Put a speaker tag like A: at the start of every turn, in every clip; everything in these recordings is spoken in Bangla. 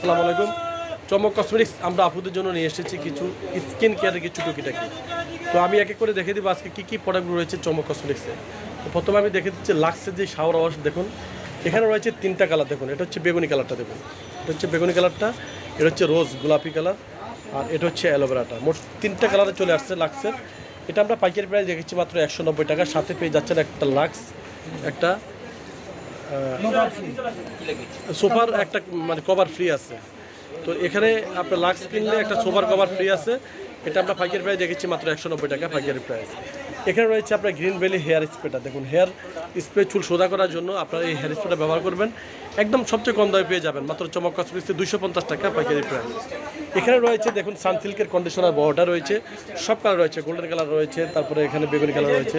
A: আসসালামু আলাইকুম। চমক কসমেটিক্স আমরা আপুদের জন্য নিয়ে এসেছি কিছু স্কিন কেয়ারের কিছু টুকিটাকি। তো আমি এক করে দেখে দিব আজকে কী কী প্রোডাক্টগুলো রয়েছে চমক কসমেটিক্সে প্রথমে আমি দেখে দিচ্ছি লাক্সের যে শাওয়ার ওয়াশ দেখুন। এখানে রয়েছে তিনটা কালার দেখুন। এটা হচ্ছে বেগুনি কালারটা দেখুন। এটা হচ্ছে বেগুনি কালারটা এটা হচ্ছে রোজ গোলাপি কালার আর এটা হচ্ছে অ্যালোভেরাটা মোট তিনটা কালারে চলে আসছে লাক্সের এটা আমরা পাইকারি প্রাইস দেখেছি মাত্র একশো নব্বই টাকা, সাথে পেয়ে যাচ্ছেন একটা লাক্স একটা সোফার একটা মানে কভার ফ্রি আছে। তো এখানে আপনার লাক্স কিনলে একটা সোফার কভার ফ্রি আছে। এটা আমরা পাইকারি প্রাইস দেখেছি মাত্র একশো নব্বই টাকা পাইকারি প্রাইস। এখানে রয়েছে আপনার গ্রিন ভ্যালি হেয়ার স্প্রেটা দেখুন হেয়ার স্প্রে চুল সোজা করার জন্য আপনারা এই হেয়ার স্প্রেটা ব্যবহার করবেন। একদম সবচেয়ে কম দামে পেয়ে যাবেন। মাত্র চমক কসমেটিক্সে দুশো পঞ্চাশ টাকা পাইকারি প্রাইস। এখানে রয়েছে, দেখুন সানসিল্কের কন্ডিশনার বহটা রয়েছে, সব কালার রয়েছে গোল্ডেন কালার রয়েছে, তারপরে এখানে বেগুনি কালার রয়েছে।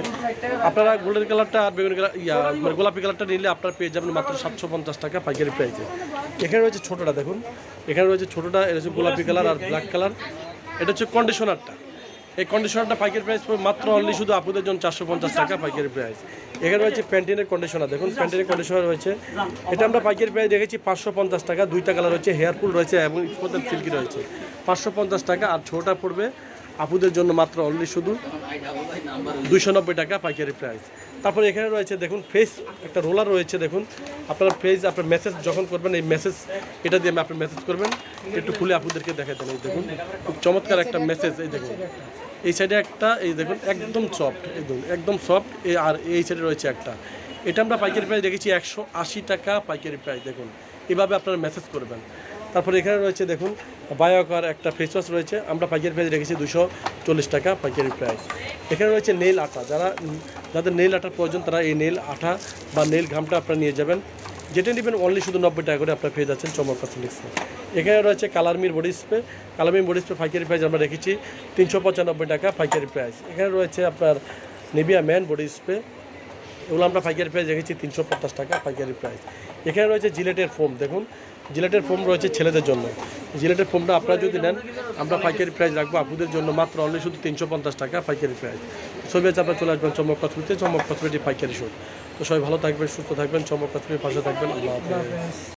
A: আপনারা গোল্ডেন কালারটা আর বেগুনি কালার ইয়া মানে গোলাপি কালারটা নিলে আপনারা পেয়ে যাবেন মাত্র সাতশো পঞ্চাশ টাকা পাইকারি প্রাইসে এখানে রয়েছে ছোটোটা, দেখুন। এখানে রয়েছে ছোটোটা, এটা হচ্ছে গোলাপি কালার আর ব্ল্যাক কালার এটা হচ্ছে কন্ডিশনারটা এই কন্ডিশনারটা পাইকারি প্রাইস মাত্র অনলি শুধু আপুদের জন্য চারশো পঞ্চাশ টাকা পাইকারি প্রাইস এখানে রয়েছে প্যান্টিনের কন্ডিশনার দেখুন প্যান্টিনের কন্ডিশনার রয়েছে। এটা আমরা পাইকারি প্রাইস দেখেছি পাঁচশো পঞ্চাশ টাকা। দুইটা কালার রয়েছে হেয়ারফুল রয়েছে এবং ইস্পতের সিল্কি রয়েছে। পাঁচশো পঞ্চাশ টাকা আর ছোটা পড়বে আপুদের জন্য মাত্র অনলি শুধু দুইশো নব্বই টাকা পাইকারি প্রাইস তারপরে এখানে রয়েছে, দেখুন ফেস একটা রোলার রয়েছে, দেখুন। আপনার ফেস আপনার মেসেজ যখন করবেন, এই মেসেজ এটা দিয়ে আপনি মেসেজ করবেন। একটু খুলে আপুদেরকে দেখে দেন, এই দেখুন। খুব চমৎকার একটা মেসেজ এই দেখুন। এই সাইডে একটা, এই দেখুন, একদম সফট এই দেখুন, একদম সফট আর এই সাইডে রয়েছে একটা। এটা আমরা পাইকারি প্রাইস দেখেছি একশো টাকা পাইকারি প্রাইস দেখুন। এভাবে আপনারা মেসেজ করবেন। তারপরে এখানে রয়েছে, দেখুন, বায়োকার একটা ফেস ওয়াশ রয়েছে। আমরা পাইকারি প্রাইস রেখেছি দুশো চল্লিশ টাকা পাইকারি প্রাইস। এখানে রয়েছে নেল আটা। যারা, যাদের নেল আটার প্রয়োজন, তারা এই নেল আটা বা নেল ঘামটা আপনারা নিয়ে যাবেন। যেটা নেবেন অনলি শুধু নব্বই টাকা করে আপনারা পেয়ে যাচ্ছেন চমক কসমেটিক্সে এখানে রয়েছে কালারমির বডি স্প্রে কালারমির বডি স্প্রে পাইকারি প্রাইস আমরা রেখেছি তিনশো পঁচানব্বই টাকা পাইকারি প্রাইস। এখানে রয়েছে আপনার নিবিয়া ম্যান বডি স্প্রে এগুলো আমরা পাইকারি প্রাইস রেখেছি তিনশো পঞ্চাশ টাকা পাইকারি প্রাইস এখানে রয়েছে জিলেটের ফোম দেখুন। জিলেটের ফোম রয়েছে ছেলেদের জন্য। জিলেটের ফোমটা আপনারা যদি নেন, আমরা পাইকারি প্রাইস রাখব আপুদের জন্য মাত্র অনলি শুধু তিনশো পঞ্চাশ টাকা পাইকারি প্রাইস ছবি আছে আপনার চলে আসবেন চমক কসমেটিতে চমক কথমিটি পাইকারি শুট তো সবাই ভালো থাকবেন, সুস্থ থাকবেন, চমক কসমেটির পাশে থাকবেন। আল্লাহ হাফেজ।